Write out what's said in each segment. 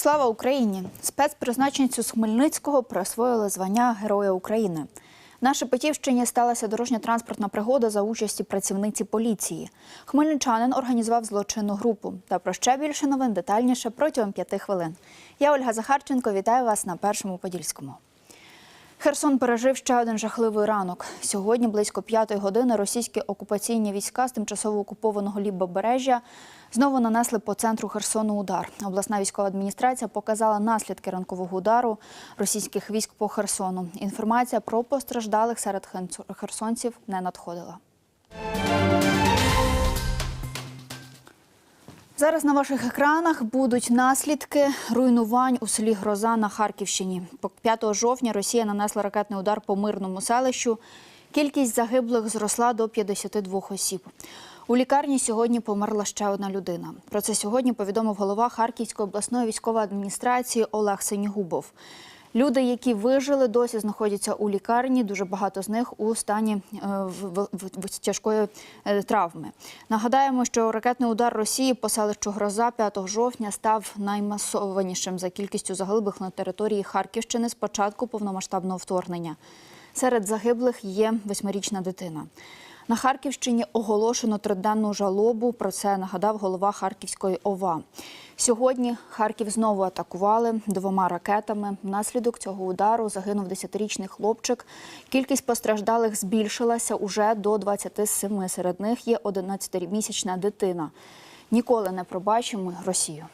Слава Україні! Спецпризначенцю з Хмельницького присвоїли звання Героя України. На Шепетівщині сталася дорожньо-транспортна пригода за участі працівниці поліції. Хмельничанин організував злочинну групу. Та про ще більше новин детальніше протягом п'яти хвилин. Я Ольга Захарченко вітаю вас на першому подільському. Херсон пережив ще один жахливий ранок. Сьогодні, близько п'ятої години, російські окупаційні війська з тимчасово окупованого Лібобережжя знову нанесли по центру Херсону удар. Обласна військова адміністрація показала наслідки ранкового удару російських військ по Херсону. Інформація про постраждалих серед херсонців не надходила. Зараз на ваших екранах будуть наслідки руйнувань у селі Гроза на Харківщині. 5 жовтня Росія нанесла ракетний удар по мирному селищу. Кількість загиблих зросла до 52 осіб. У лікарні сьогодні померла ще одна людина. Про це сьогодні повідомив голова Харківської обласної військової адміністрації Олег Синігубов. Люди, які вижили, досі знаходяться у лікарні. Дуже багато з них у стані е, тяжкої е, травми. Нагадаємо, що ракетний удар Росії по селищу Гроза 5 жовтня став наймасованішим за кількістю загиблих на території Харківщини з початку повномасштабного вторгнення. Серед загиблих є восьмирічна дитина. На Харківщині оголошено триденну жалобу. Про це нагадав голова Харківської ОВА. Сьогодні Харків знову атакували двома ракетами. Внаслідок цього удару загинув 10-річний хлопчик. Кількість постраждалих збільшилася уже до 27. Серед них є 11-місячна дитина. Ніколи не пробачимо Росію.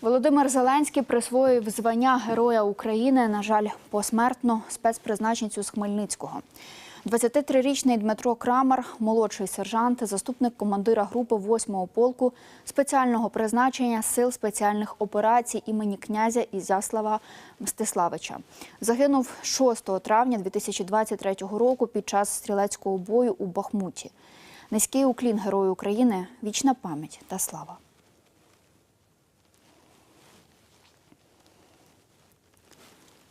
Володимир Зеленський присвоїв звання Героя України, на жаль, посмертно спецпризначенцю з Хмельницького. 23-річний Дмитро Крамер, молодший сержант, заступник командира групи 8-го полку спеціального призначення сил спеціальних операцій імені князя Ізяслава Мстиславича. Загинув 6 травня 2023 року під час стрілецького бою у Бахмуті. Низький уклін Герою України, вічна пам'ять та слава.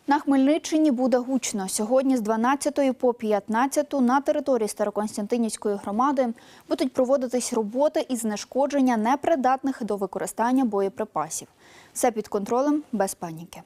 На Хмельниччині буде гучно. Сьогодні з 12 по 15 на території Староконстантинівської громади будуть проводитись роботи із знешкодження непридатних до використання боєприпасів. Все під контролем, без паніки.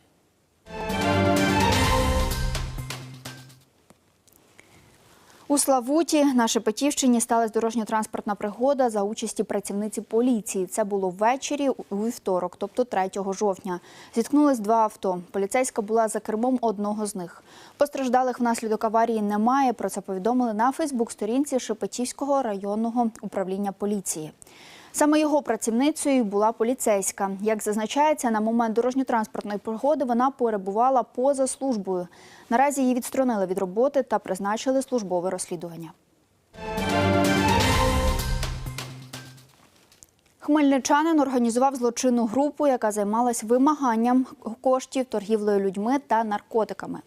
У Славуті на Шепетівщині сталася дорожньо-транспортна пригода за участі працівниці поліції. Це було ввечері у вівторок, тобто 3 жовтня. Зіткнулись два авто. Поліцейська була за кермом одного з них. Постраждалих внаслідок аварії немає. Про це повідомили на Фейсбук-сторінці Шепетівського районного управління поліції. Саме його працівницею була поліцейська. Як зазначається, на момент дорожньо-транспортної пригоди вона перебувала поза службою. Наразі її відсторонили від роботи та призначили службове розслідування. Хмельничанин організував злочинну групу, яка займалась вимаганням коштів, торгівлею людьми та наркотиками.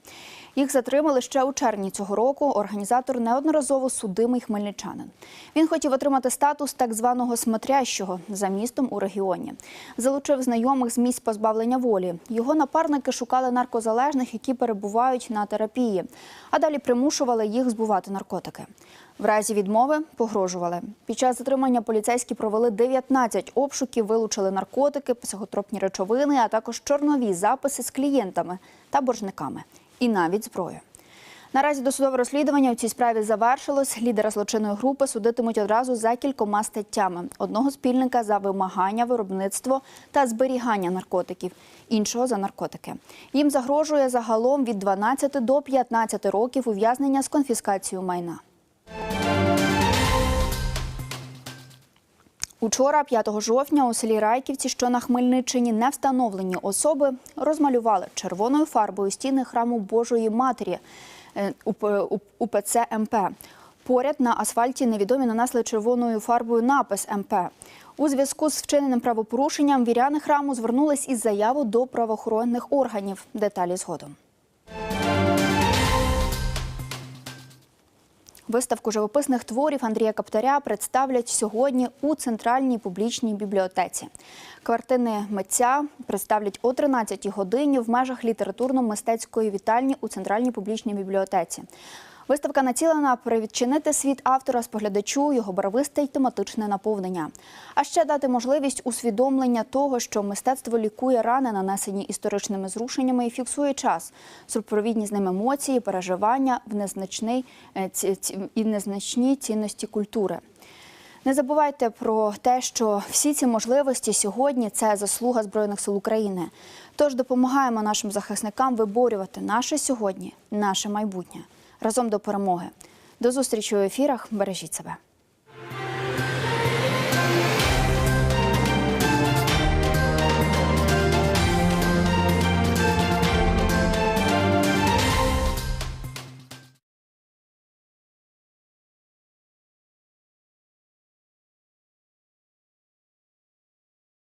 Їх затримали ще у червні цього року. Організатор неодноразово судимий хмельничанин. Він хотів отримати статус так званого смотрящого за містом у регіоні. Залучив знайомих з місць позбавлення волі. Його напарники шукали наркозалежних, які перебувають на терапії, а далі примушували їх збувати наркотики. В разі відмови погрожували. Під час затримання поліцейські провели 19 обшуків, вилучили наркотики, психотропні речовини, а також чорнові записи з клієнтами та боржниками, і навіть зброю. Наразі досудове розслідування у цій справі завершилось. Лідера злочинної групи судитимуть одразу за кількома статтями: одного спільника за вимагання, виробництво та зберігання наркотиків, іншого за наркотики. Їм загрожує загалом від 12 до 15 років ув'язнення з конфіскацією майна. Учора, 5 жовтня, у селі Райківці, що на Хмельниччині, невстановлені особи розмалювали червоною фарбою стіни храму Божої Матері е, УПЦ МП. Поряд на асфальті невідомі нанесли червоною фарбою напис МП. У зв'язку з вчиненим правопорушенням віряни храму звернулись із заявою до правоохоронних органів. Деталі згодом. Виставку живописних творів Андрія Каптаря представлять сьогодні у центральній публічній бібліотеці. Картини митця представлять о 13-й годині в межах літературно-мистецької вітальні у центральній публічній бібліотеці. Виставка націлена привідчинити світ автора споглядачу, його барвисте й тематичне наповнення, а ще дати можливість усвідомлення того, що мистецтво лікує рани, нанесені історичними зрушеннями, і фіксує час, супровідні з ним емоції, переживання в незначний е, і незначні цінності культури. Не забувайте про те, що всі ці можливості сьогодні це заслуга Збройних сил України. Тож допомагаємо нашим захисникам виборювати наше сьогодні, наше майбутнє разом до перемоги. До зустрічі у ефірах. Бережіть себе.